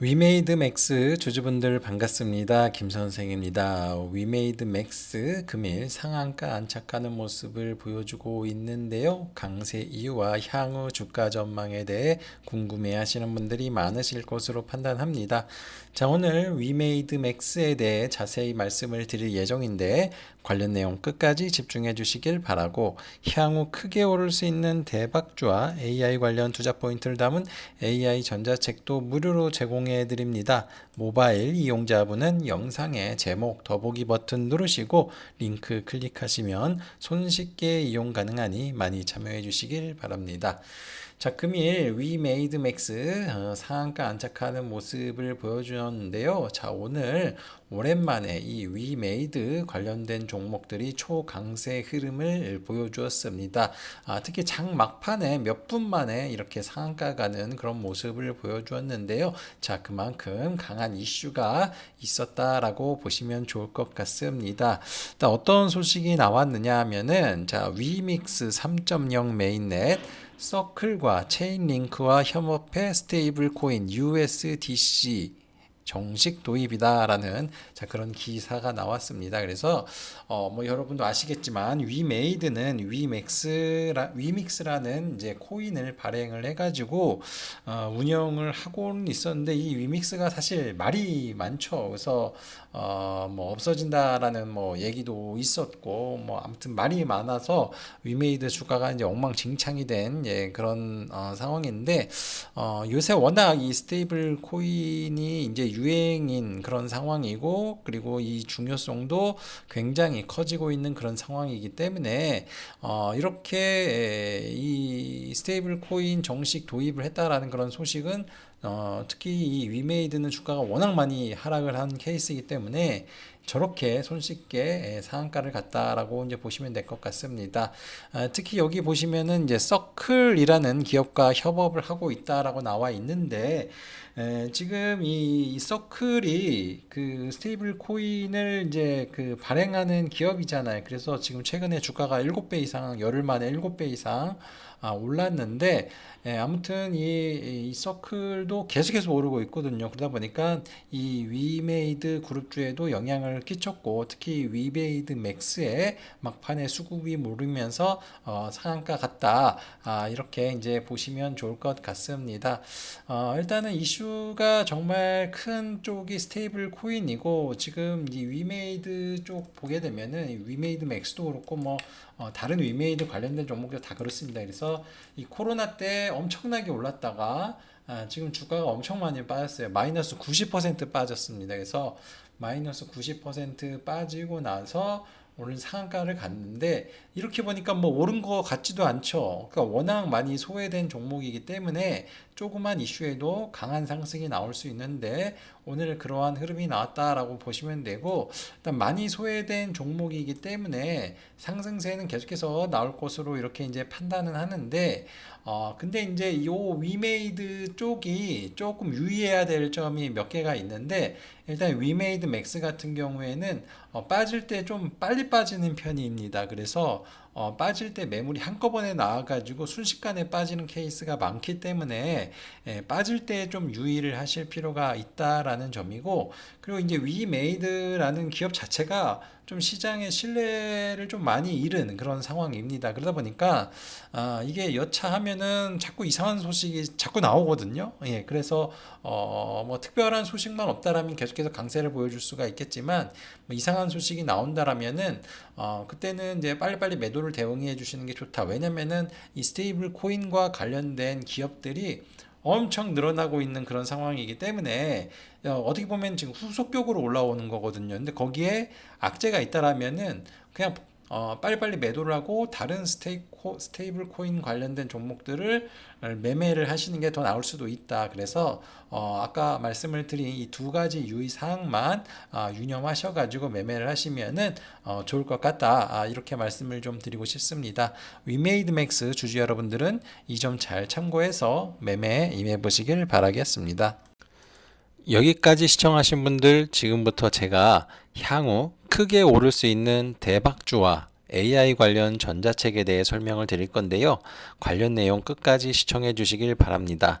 위메이드 맥스 주주분들 반갑습니다. 김 선생입니다. 위메이드 맥스 금일 상한가 안착하는 모습을 보여주고 있는데요. 강세 이유와 향후 주가 전망에 대해 궁금해 하시는 분들이 많으실 것으로 판단합니다. 자, 오늘 위메이드 맥스에 대해 자세히 말씀을 드릴 예정인데 관련 내용 끝까지 집중해 주시길 바라고 향후 크게 오를 수 있는 대박주와 AI 관련 투자 포인트를 담은 AI 전자책도 무료로 제공 해 드립니다. 모바일 이용자분은 영상의 제목 더보기 버튼 누르시고 링크 클릭하시면 손쉽게 이용 가능하니 많이 참여해 주시길 바랍니다. 자, 금일 위메이드 맥스 어, 상한가 안착하는 모습을 보여주었는데요. 자, 오늘 오랜만에 이 위메이드 관련된 종목들이 초강세 흐름을 보여주었습니다. 아, 특히 장 막판에 몇 분 만에 이렇게 상한가 가는 그런 모습을 보여주었는데요. 자, 그만큼 강한 이슈가 있었다라고 보시면 좋을 것 같습니다. 일단 어떤 소식이 나왔느냐 하면은 자, 위믹스 3.0 메인넷 서클과 체인링크와 협업해 스테이블 코인 USDC 정식 도입이다라는 자 그런 기사가 나왔습니다. 그래서 어 뭐 여러분도 아시겠지만 위메이드는 위맥스라 위믹스라는 이제 코인을 발행을 해가지고 어 운영을 하고는 있었는데 이 위믹스가 사실 말이 많죠. 그래서 어 뭐 없어진다라는 뭐 얘기도 있었고 뭐 아무튼 말이 많아서 위메이드 주가가 이제 엉망진창이 된 예, 그런 어, 상황인데 어 요새 워낙 이 스테이블 코인이 이제 유행인 그런 상황이고 그리고 이 중요성도 굉장히 커지고 있는 그런 상황이기 때문에 어 이렇게 이 스테이블 코인 정식 도입을 했다라는 그런 소식은 어 특히 이 위메이드는 주가가 워낙 많이 하락을 한 케이스이기 때문에 저렇게 손쉽게 상한가를 갔다라고 이제 보시면 될 것 같습니다. 아, 특히 여기 보시면은 이제 서클이라는 기업과 협업을 하고 있다라고 나와 있는데 에, 지금 이 서클이 그 스테이블 코인을 이제 그 발행하는 기업이잖아요. 그래서 지금 최근에 주가가 7배 이상 열흘 만에 7배 이상 아, 올랐는데 예, 아무튼 이, 이 서클도 계속해서 오르고 있거든요. 그러다 보니까 이 위메이드 그룹주에도 영향을 끼쳤고 특히 위메이드 맥스에 막판에 수급이 모르면서 어, 상한가 같다. 아, 이렇게 이제 보시면 좋을 것 같습니다. 어, 일단은 이슈가 정말 큰 쪽이 스테이블 코인이고 지금 이 위메이드 쪽 보게 되면은 위메이드 맥스도 그렇고 뭐 어, 다른 위메이드 관련된 종목도 다 그렇습니다. 그래서 이 코로나 때 엄청나게 올랐다가 아, 지금 주가가 엄청 많이 빠졌어요. 마이너스 90% 빠졌습니다. 그래서 마이너스 90% 빠지고 나서 오늘 상한가를 갔는데 이렇게 보니까 뭐 오른 거 같지도 않죠. 그러니까 워낙 많이 소외된 종목이기 때문에 조그만 이슈에도 강한 상승이 나올 수 있는데 오늘 그러한 흐름이 나왔다라고 보시면 되고 일단 많이 소외된 종목이기 때문에 상승세는 계속해서 나올 것으로 이렇게 이제 판단은 하는데 어 근데 이제 요 위메이드 쪽이 조금 유의해야 될 점이 몇 개가 있는데 일단 위메이드 맥스 같은 경우에는 어 빠질 때 좀 빨리 빠지는 편입니다. 그래서 어, 빠질 때 매물이 한꺼번에 나와가지고 순식간에 빠지는 케이스가 많기 때문에 예, 빠질 때 좀 유의를 하실 필요가 있다라는 점이고 그리고 이제 위메이드라는 기업 자체가 좀 시장의 신뢰를 좀 많이 잃은 그런 상황입니다. 그러다 보니까 아, 이게 여차하면은 자꾸 이상한 소식이 자꾸 나오거든요. 예, 그래서 어, 뭐 특별한 소식만 없다라면 계속해서 강세를 보여줄 수가 있겠지만 뭐 이상한 소식이 나온다라면은 어, 그때는 이제 빨리빨리 매도를 대응해 주시는 게 좋다. 왜냐면은 이 스테이블 코인과 관련된 기업들이 엄청 늘어나고 있는 그런 상황이기 때문에 어, 어떻게 보면 지금 후속격으로 올라오는 거거든요. 근데 거기에 악재가 있다라면은 그냥 어, 빨리빨리 매도를 하고 다른 스테이코, 스테이블 코인 관련된 종목들을 매매를 하시는 게 더 나을 수도 있다. 그래서 어, 아까 말씀을 드린 이 두 가지 유의 사항만 아, 유념하셔가지고 매매를 하시면은 어, 좋을 것 같다. 아, 이렇게 말씀을 좀 드리고 싶습니다. 위메이드맥스 주주 여러분들은 이 점 잘 참고해서 매매에 임해 보시길 바라겠습니다. 여기까지 시청하신 분들 지금부터 제가 향후 크게 오를 수 있는 대박주와 AI 관련 전자책에 대해 설명을 드릴 건데요. 관련 내용 끝까지 시청해 주시길 바랍니다.